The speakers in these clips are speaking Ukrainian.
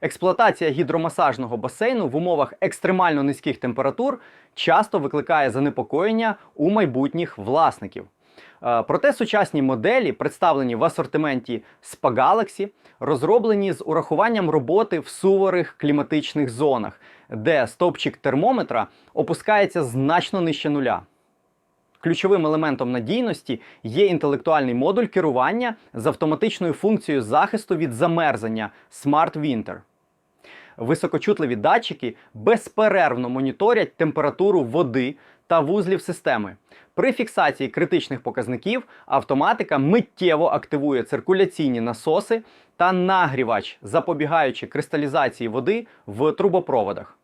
Експлуатація гідромасажного басейну в умовах екстремально низьких температур часто викликає занепокоєння у майбутніх власників. Е, Проте сучасні моделі, представлені в асортименті Spa Galaxy, розроблені з урахуванням роботи в суворих кліматичних зонах, де стовпчик термометра опускається значно нижче нуля. Ключовим елементом надійності є інтелектуальний модуль керування з автоматичною функцією захисту від замерзання Smart Winter. Високочутливі датчики безперервно моніторять температуру води та вузлів системи. При фіксації критичних показників автоматика миттєво активує циркуляційні насоси та нагрівач, запобігаючи кристалізації води в трубопроводах.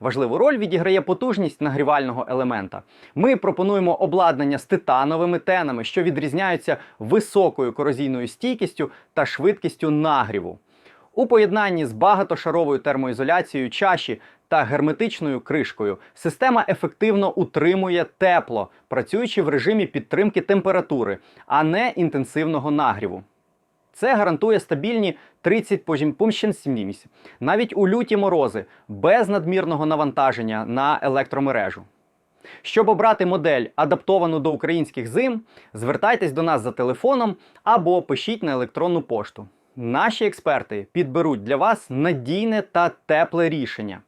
Важливу роль відіграє потужність нагрівального елемента. Ми пропонуємо обладнання з титановими тенами, що відрізняються високою корозійною стійкістю та швидкістю нагріву. У поєднанні з багатошаровою термоізоляцією чаші та герметичною кришкою система ефективно утримує тепло, працюючи в режимі підтримки температури, а не інтенсивного нагріву. Це гарантує стабільні 30 пунктів навіть у люті морози, без надмірного навантаження на електромережу. Щоб обрати модель, адаптовану до українських зим, звертайтесь до нас за телефоном або пишіть на електронну пошту. Наші експерти підберуть для вас надійне та тепле рішення.